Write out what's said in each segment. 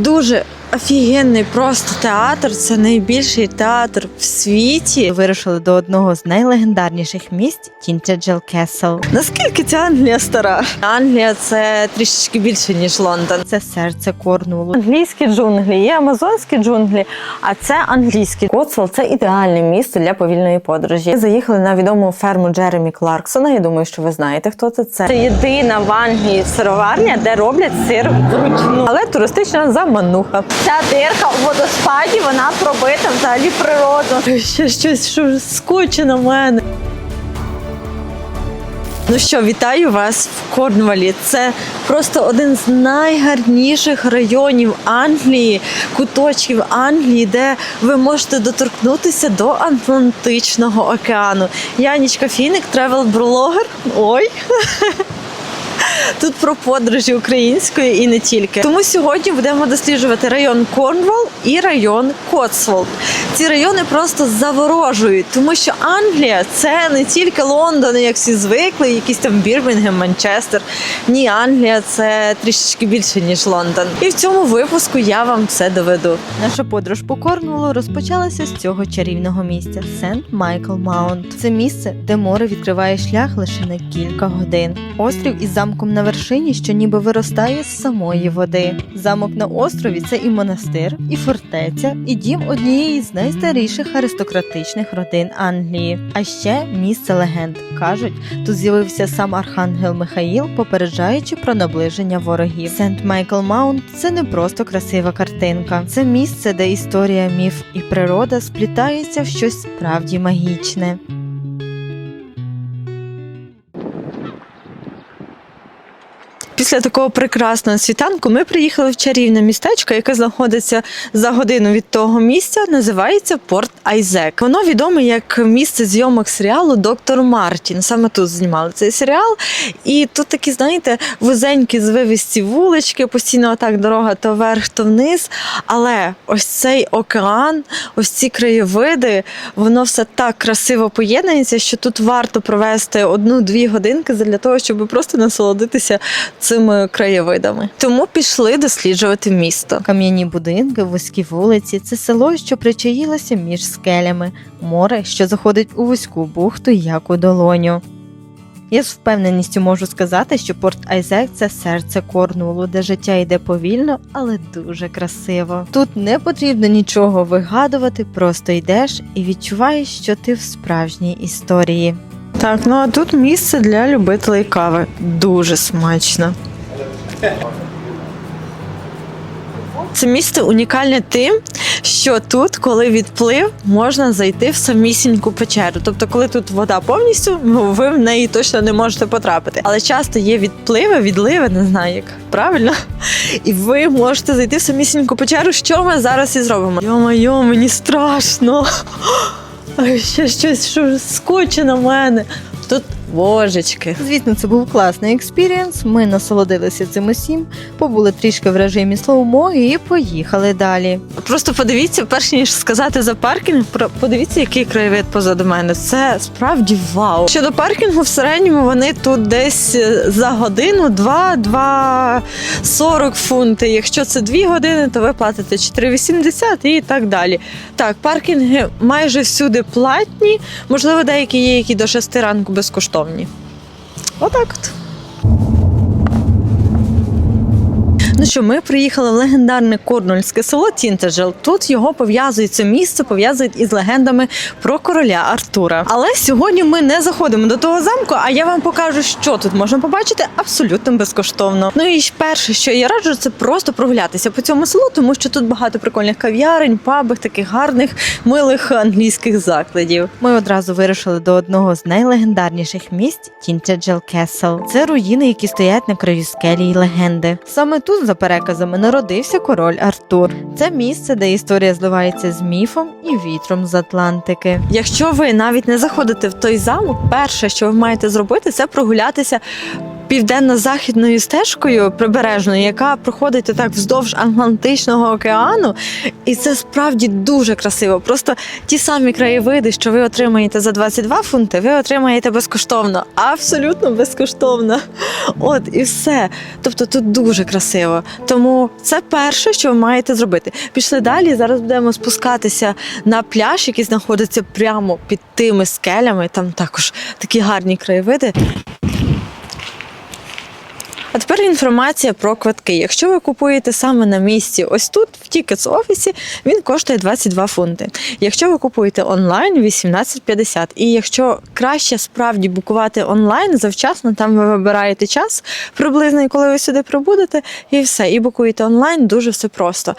Дуже офігенний просто театр. Це найбільший театр в світі. Вирушили до одного з найлегендарніших місць Тінчеджел Кесл. Наскільки ця Англія стара? Англія це трішечки більше ніж Лондон. Це серце Корнулу. Англійські джунглі, є амазонські джунглі, а це англійські. Коцвелл – це ідеальне місто для повільної подорожі. Ми заїхали на відому ферму Джеремі Кларксона. Я думаю, що ви знаєте, хто це. Це єдина в Англії сироварня, де роблять сир вручну, але туристична замануха. Ця дирка у водоспаді вона пробита взагалі природою. Ще щось що скоче на мене. Ну що, вітаю вас в Корнвалі. Це просто один з найгарніших районів Англії, куточків Англії, де ви можете доторкнутися до Атлантичного океану. Я Нічка Фіник, тревел-блогер. Ой. Тут про подорожі української і не тільки. Тому сьогодні будемо досліджувати район Корнвал і район Коцволд. Ці райони просто заворожують, тому що Англія це не тільки Лондон, як всі звикли, якісь там Бірмінгем, Манчестер. Ні, Англія це трішечки більше ніж Лондон. І в цьому випуску я вам це доведу. Наша подорож по Корнулу розпочалася з цього чарівного місця Сент Майкл Маунт. Це місце, де море відкриває шлях лише на кілька годин. Острів із замком на вершині, що ніби виростає з самої води. Замок на острові це і монастир, і фортеця, і дім однієї з найстаріших аристократичних родин Англії. А ще місце легенд. кажуть, тут з'явився сам архангел Михаїл, попереджаючи про наближення ворогів. Сент Майкл Маунт це не просто красива картинка, це місце, де історія, міф і природа сплітаються в щось справді магічне. Після такого прекрасного світанку ми приїхали в чарівне містечко, яке знаходиться за годину від того місця. Називається Порт Айзек. Воно відоме як місце зйомок серіалу Доктор Мартін. Саме тут знімали цей серіал. І тут такі, знаєте, вузенькі звивисті вулички, постійно так дорога то вверх, то вниз. Але ось цей океан, ось ці краєвиди, воно все так красиво поєднується, що тут варто провести одну-дві годинки для того, щоб просто насолодитися цими краєвидами. Тому пішли досліджувати місто. Кам'яні будинки, вузькі вулиці це село, що причаїлося між скелями, море, що заходить у вузьку бухту, як у долоню. Я з впевненістю можу сказати, що Порт Айзек це серце Корнулу, де життя йде повільно, але дуже красиво. Тут не потрібно нічого вигадувати, просто йдеш і відчуваєш, що ти в справжній історії. Так, ну а тут місце для любителей кави. Дуже смачно. Це місце унікальне тим, що тут, коли відплив, можна зайти в самісіньку печеру. Тобто, коли тут вода повністю, ну, ви в неї точно не можете потрапити. Але часто є відпливи, відливи, не знаю як правильно. І ви можете зайти в самісіньку печеру. Що ми зараз і зробимо? Йо-майо, мені страшно. Ще щось що скоче на мене. Тут божечки. Звісно, це був класний експірієнс. Ми насолодилися цим усім, побули трішки в режимі слоумо і поїхали далі. Просто подивіться, перш ніж сказати за паркінг, подивіться, який краєвид позаду мене. Це справді вау. Щодо паркінгу, в середньому вони тут десь е, за годину 2 2,40 фунти. Якщо це 2 години, то ви платите 4,80 і так далі. Так, паркінги майже всюди платні. Можливо, деякі є, які до 6 ранку безкоштовні. Отак от. Ну що, ми приїхали в легендарне корнульське село Тінтежел. Тут його пов'язують це місце, пов'язують із легендами про короля Артура. Але сьогодні ми не заходимо до того замку, а я вам покажу, що тут можна побачити абсолютно безкоштовно. Ну і перше, що я раджу, це просто прогулятися по цьому селу, тому що тут багато прикольних кав'ярень, пабів, таких гарних, милих англійських закладів. Ми одразу вирушили до одного з найлегендарніших місць Тінчеджел Кесл. Це руїни, які стоять на краю скелі й легенди. Саме тут, за переказами, народився король Артур. Це місце, де історія зливається з міфом і вітром з Атлантики. Якщо ви навіть не заходите в той замок, перше, що ви маєте зробити, це прогулятися південно-західною стежкою прибережною, яка проходить так вздовж Атлантичного океану. І це справді дуже красиво. Просто ті самі краєвиди, що ви отримаєте за 22 фунти, ви отримаєте безкоштовно. Абсолютно безкоштовно. От і все. Тобто тут дуже красиво. Тому це перше, що ви маєте зробити. Пішли далі. Зараз будемо спускатися на пляж, який знаходиться прямо під тими скелями. Там також такі гарні краєвиди. А тепер інформація про квитки. Якщо ви купуєте саме на місці, ось тут, в Tickets офісі, він коштує 22 фунти. Якщо ви купуєте онлайн, 18,50. І якщо краще справді букувати онлайн, завчасно там ви вибираєте час приблизно, коли ви сюди прибудете, і все. І букуєте онлайн, дуже все просто.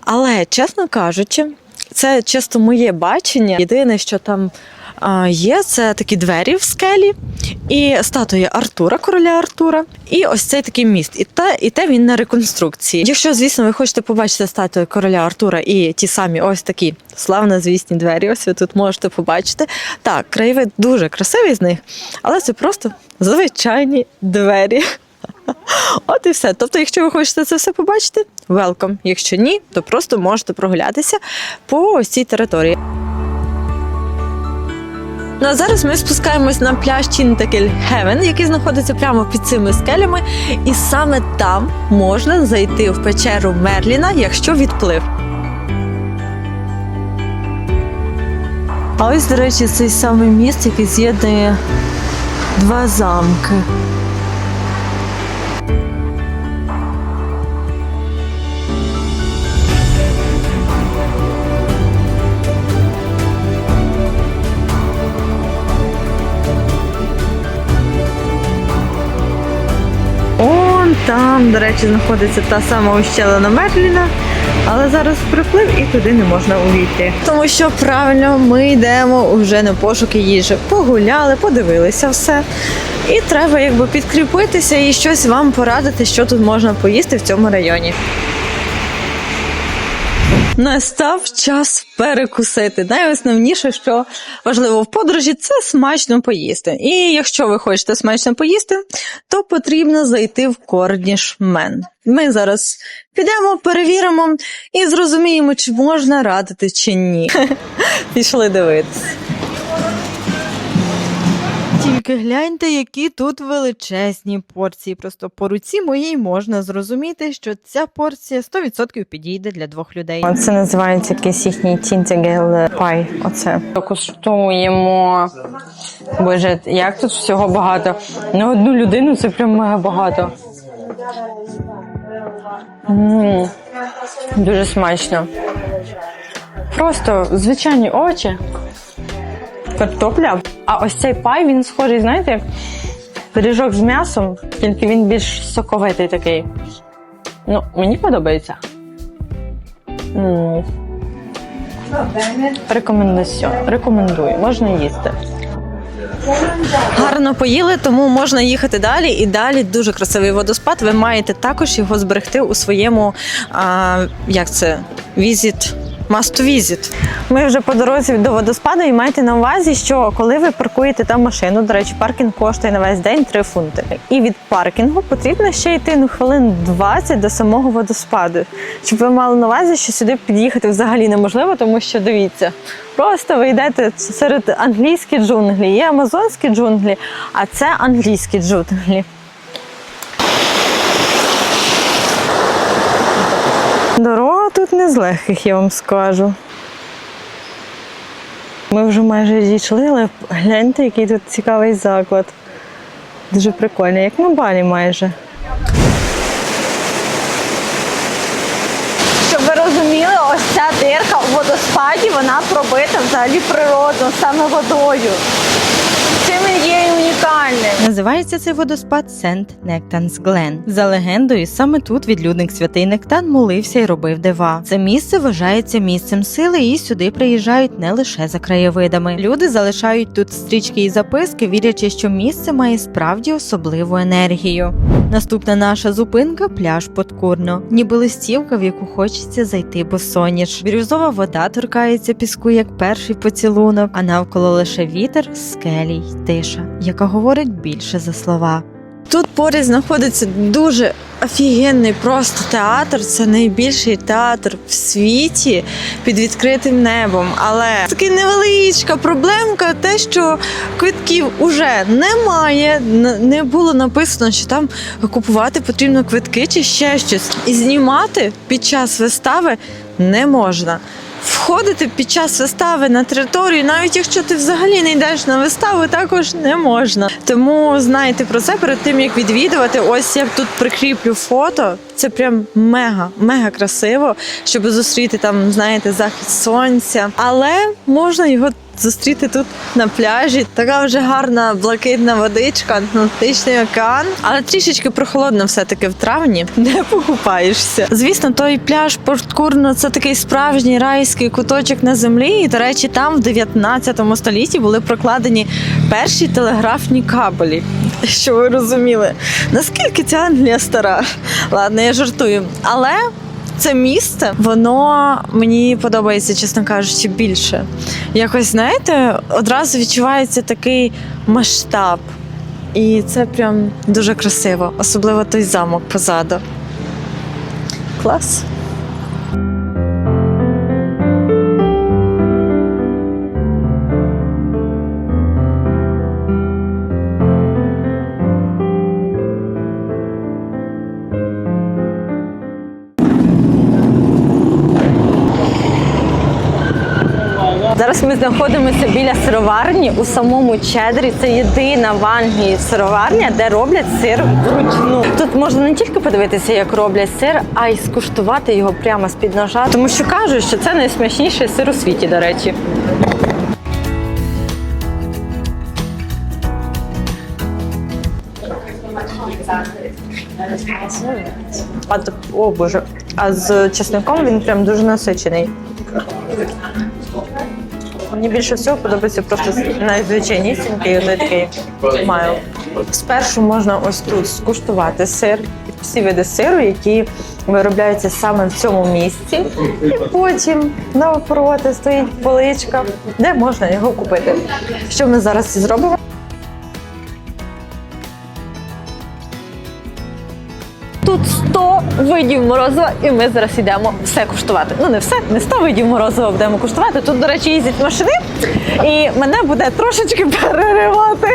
Але, чесно кажучи, це чисто моє бачення. Єдине, що там є, це такі двері в скелі, і статуя Артура, короля Артура, і ось цей такий міст. І те, і те він на реконструкції. Якщо, звісно, ви хочете побачити статую короля Артура і ті самі ось такі славнозвісні двері, ось ви тут можете побачити. Так, краєвид дуже красивий з них, але це просто звичайні двері. От і все. Тобто, якщо ви хочете це все побачити, велком. Якщо ні, то просто можете прогулятися по ось цій території. Ну а зараз ми спускаємось на пляж Чінтакель Хевен, який знаходиться прямо під цими скелями, і саме там можна зайти в печеру Мерліна, якщо відплив. А ось, до речі, цей самий міст, який з'єднує два замки. Там, до речі, знаходиться та сама ущелина Мерліна, але зараз приплив і туди не можна увійти. Тому що правильно ми йдемо вже на пошуки їжі. Погуляли, подивилися все. І треба якби підкріпитися і щось вам порадити, що тут можна поїсти в цьому районі. Настав час перекусити. Найосновніше, що важливо в подорожі, це смачно поїсти. І якщо ви хочете смачно поїсти, то потрібно зайти в Корнішмен. Ми зараз підемо, перевіримо і зрозуміємо, чи можна радити чи ні. Пішли дивитися. Тільки гляньте, які тут величезні порції. Просто по руці моїй можна зрозуміти, що ця порція 100% підійде для двох людей. Це називається якийсь їхній тінтегел пай. Оце. Куштуємо. Боже, як тут всього багато. На одну людину це прям мега багато. м Дуже смачно. Просто звичайні овочі. Картопля. А ось цей пай, він схожий, знаєте, як пиріжок з м'ясом, тільки він більш соковитий такий. Ну, мені подобається. М. Рекомендаціон. Рекомендую, можна їсти. Гарно поїли, тому можна їхати далі. І далі дуже красивий водоспад. Ви маєте також його зберегти у своєму а, як це візит. Must visit. Ми вже по дорозі до водоспаду і майте на увазі, що коли ви паркуєте там машину, до речі, паркінг коштує на весь день 3 фунти. І від паркінгу потрібно ще йти ну, хвилин 20 до самого водоспаду. Щоб ви мали на увазі, що сюди під'їхати взагалі неможливо, тому що дивіться, просто ви йдете серед англійські джунглі, є амазонські джунглі, а це англійські джунглі. Дорога тут не з легких, я вам скажу. Ми вже майже дійшли, але гляньте, який тут цікавий заклад. Дуже прикольно, як на балі майже. Щоб ви розуміли, ось ця дирка у водоспаді, вона пробита взагалі природно, саме водою. Цим він є унікальним. Називається цей водоспад Сент Нектанс Глен. За легендою, саме тут відлюдник святий Нектан молився і робив дива. Це місце вважається місцем сили, і сюди приїжджають не лише за краєвидами. Люди залишають тут стрічки і записки, вірячи, що місце має справді особливу енергію. Наступна наша зупинка пляж Подкурно, ніби листівка, в яку хочеться зайти босоніж. Бірюзова вода торкається піску як перший поцілунок, а навколо лише вітер, скелі й тиша, яка говорить більше за слова. Тут поряд знаходиться дуже офігенний просто театр. Це найбільший театр в світі під відкритим небом. Але така невеличка проблемка, те, що квитків уже немає. Не було написано, що там купувати потрібно квитки чи ще щось. І знімати під час вистави не можна. Входити під час вистави на територію, навіть якщо ти взагалі не йдеш на виставу, також не можна. Тому знайте про це перед тим, як відвідувати. Ось я тут прикріплю фото. Це прям мега, мега красиво, щоб зустріти там, знаєте, захід сонця. Але можна його зустріти тут на пляжі. Така вже гарна блакитна водичка, Атлантичний океан. Але трішечки прохолодно все-таки в травні. Не покупаєшся. Звісно, той пляж Порткурно це такий справжній райський куточок на землі. І, до речі, там в 19 столітті були прокладені перші телеграфні кабелі. Що ви розуміли? Наскільки ця Англія стара? Ладно, я жартую. Але це місце, воно мені подобається, чесно кажучи, більше. Якось, знаєте, одразу відчувається такий масштаб. І це прям дуже красиво, особливо той замок позаду. Клас. Знаходимося біля сироварні у самому Чедрі. Це єдина в Англії сироварня, де роблять сир вручну. Тут можна не тільки подивитися, як роблять сир, а й скуштувати його прямо з під ножа. Тому що кажуть, що це найсмачніший сир у світі, до речі. А, о боже, а з чесником він прям дуже насичений. Мені більше всього подобається просто найзвичайнісінький, отой такий майл. Спершу можна ось тут скуштувати сир, всі види сиру, які виробляються саме в цьому місці. І потім навпроти стоїть поличка, де можна його купити. Що ми зараз і зробимо? Тут 100 видів морозива, і ми зараз йдемо все куштувати. Ну не все, не 100 видів морозива будемо куштувати. Тут, до речі, їздять машини, і мене буде трошечки переривати.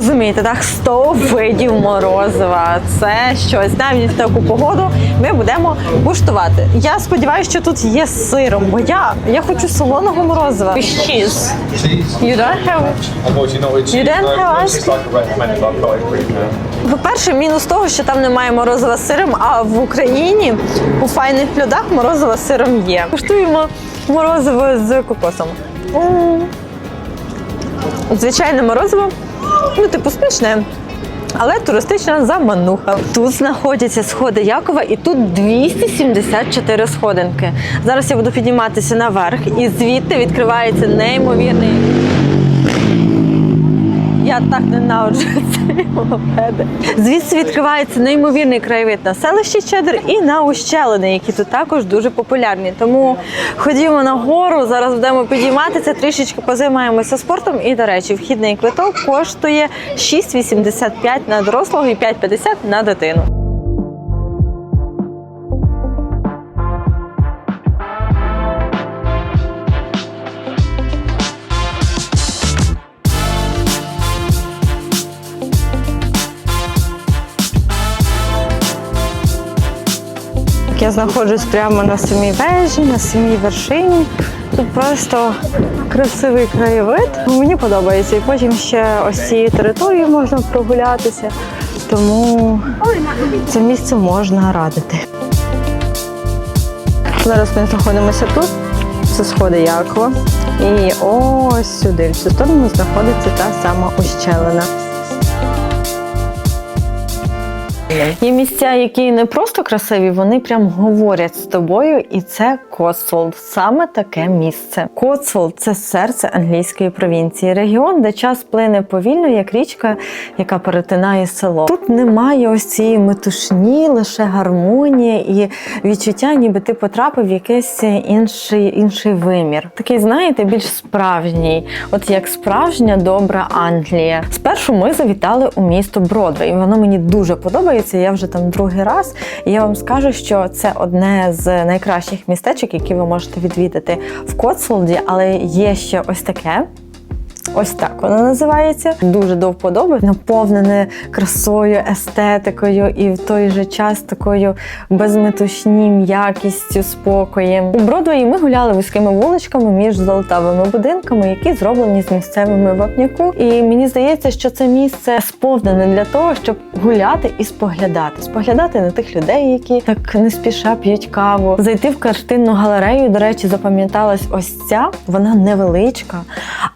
Розумієте, так, 100 видів морозива. Це щось. Навіть в таку погоду ми будемо куштувати. Я сподіваюся, що тут є з сиром, бо я, я хочу солоного морозива. With cheese. cheese. You don't have. You don't have ice. По-перше, мінус того, що там немає морозива з сиром, а в Україні у файних блюдах морозиво з сиром є. Куштуємо морозиво з кокосом. Звичайне морозиво, ну, типу, смішне. Але туристична замануха. Тут знаходяться сходи Якова, і тут 274 сходинки. Зараз я буду підніматися наверх, і звідти відкривається неймовірний я так ненавиджу ці велосипеди. Звідси відкривається неймовірний краєвид на селищі Чедр і на ущелини, які тут також дуже популярні. Тому ходімо на гору, зараз будемо підійматися, трішечки позаймаємося спортом. І, до речі, вхідний квиток коштує 6,85 на дорослого і 5,50 на дитину. Я знаходжусь прямо на самій вежі, на самій вершині. Тут просто красивий краєвид. Мені подобається. І потім ще ось цією територією можна прогулятися. Тому це місце можна радити. Зараз ми знаходимося тут. Це сходи Якова. І ось сюди, в цю сторону, знаходиться та сама ущелина. Є місця, які не просто красиві, вони прям говорять з тобою, і це Котсволд. Саме таке місце. Котсволд – це серце англійської провінції, регіон, де час плине повільно, як річка, яка перетинає село. Тут немає ось цієї метушні, лише гармонія і відчуття, ніби ти потрапив в якийсь інший, інший вимір. Такий, знаєте, більш справжній, от як справжня добра Англія. Спершу ми завітали у місто Бродвей. Воно мені дуже подобається. Я вже там другий раз. І я вам скажу, що це одне з найкращих містечок, які ви можете відвідати в Котсволді, але є ще ось таке. Ось так воно називається. Дуже до вподоби, наповнене красою, естетикою і в той же час такою безметушні м'якістю, спокоєм. У Бродвеї ми гуляли вузькими вуличками між золотавими будинками, які зроблені з місцевими вапняку. І мені здається, що це місце сповнене для того, щоб гуляти і споглядати, споглядати на тих людей, які так не спіша п'ють каву, зайти в картинну галерею. До речі, запам'яталась ось ця. Вона невеличка,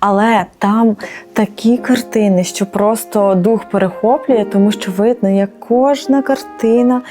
але там такі картини, що просто дух перехоплює, тому що видно, як кожна картина,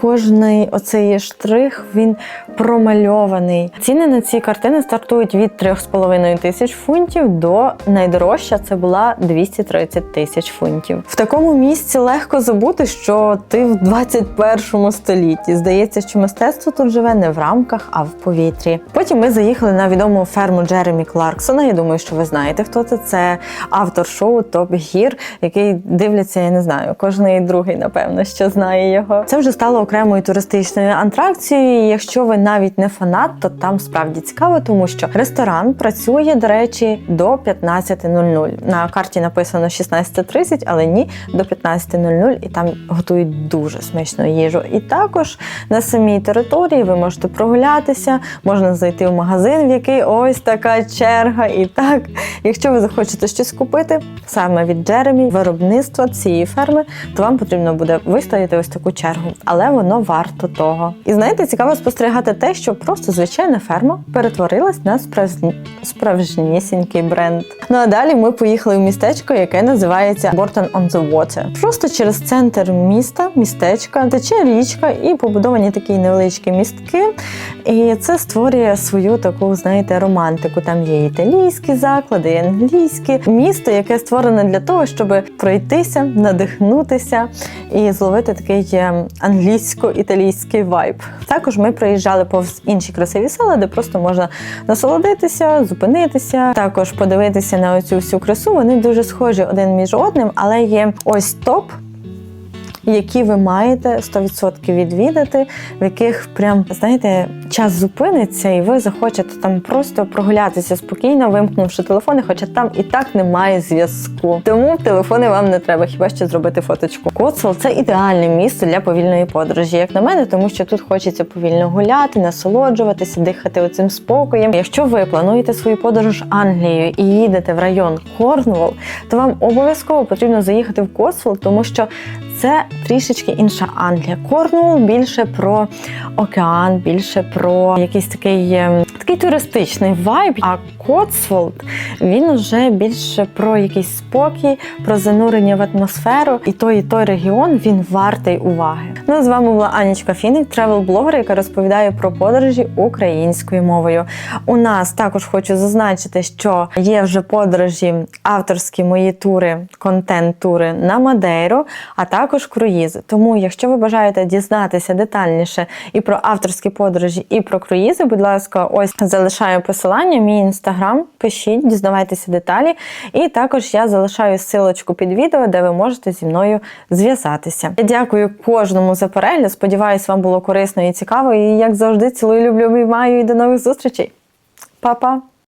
кожний оцей штрих він промальований. Ціни на ці картини стартують від 3,5 тисяч фунтів до найдорожча це була 230 тисяч фунтів. В такому місці легко забути, що ти в 21 столітті. Здається, що мистецтво тут живе не в рамках, а в повітрі. Потім ми заїхали на відому ферму Джеремі Кларксона. Я думаю, що ви знаєте, хто це. Це автор шоу Топ Гір, який дивляться, я не знаю, кожний другий, напевно, що знає його. Це вже стало окремою туристичною атракцією. і Якщо ви навіть не фанат, то там справді цікаво, тому що ресторан працює, до речі, до 15.00. На карті написано 16.30, але ні, до 15.00 і там готують дуже смачну їжу. І також на самій території ви можете прогулятися, можна зайти в магазин, в який ось така черга. І так, якщо ви захочете щось купити саме від Джеремі, виробництва цієї ферми, то вам потрібно буде вистояти ось таку чергу, але воно варто того. І знаєте, цікаво спостерігати те, що просто звичайна ферма перетворилась на справжні... справжнісінький бренд. Ну а далі ми поїхали в містечко, яке називається Бортон on the Water. Просто через центр міста, містечка, тече річка і побудовані такі невеличкі містки. І це створює свою таку, знаєте, романтику. Там є італійські заклади, і англійські місто, яке створене для того, щоб пройтися, надихнутися і зловити такий е, англійсько-італійський вайб. Також ми проїжджали повз інші красиві села, де просто можна насолодитися, зупинитися, також подивитися на оцю всю красу. Вони дуже схожі один між одним, але є ось топ які ви маєте 100% відвідати, в яких прям знаєте, час зупиниться, і ви захочете там просто прогулятися спокійно, вимкнувши телефони, хоча там і так немає зв'язку. Тому телефони вам не треба, хіба що зробити фоточку. Коцел це ідеальне місце для повільної подорожі, як на мене, тому що тут хочеться повільно гуляти, насолоджуватися, дихати оцим спокоєм. Якщо ви плануєте свою подорож Англією і їдете в район Корнвол, то вам обов'язково потрібно заїхати в Коцвол, тому що це трішечки інша Англія. Корнуол більше про океан, більше про якийсь такий, ем, такий туристичний вайб. А Коцволд він вже більше про якийсь спокій, про занурення в атмосферу. І той, і той регіон він вартий уваги. Ну з вами була Анічка Фіник, тревел-блогер, яка розповідає про подорожі українською мовою. У нас також хочу зазначити, що є вже подорожі авторські мої тури, контент-тури на Мадейру, а також круїзи. Тому, якщо ви бажаєте дізнатися детальніше і про авторські подорожі, і про круїзи, будь ласка, ось залишаю посилання, мій інстаграм. Пишіть, дізнавайтеся деталі. І також я залишаю силочку під відео, де ви можете зі мною зв'язатися. Я дякую кожному за перегляд. Сподіваюсь, вам було корисно і цікаво. І як завжди, цілую, люблю, обіймаю і до нових зустрічей. Па-па!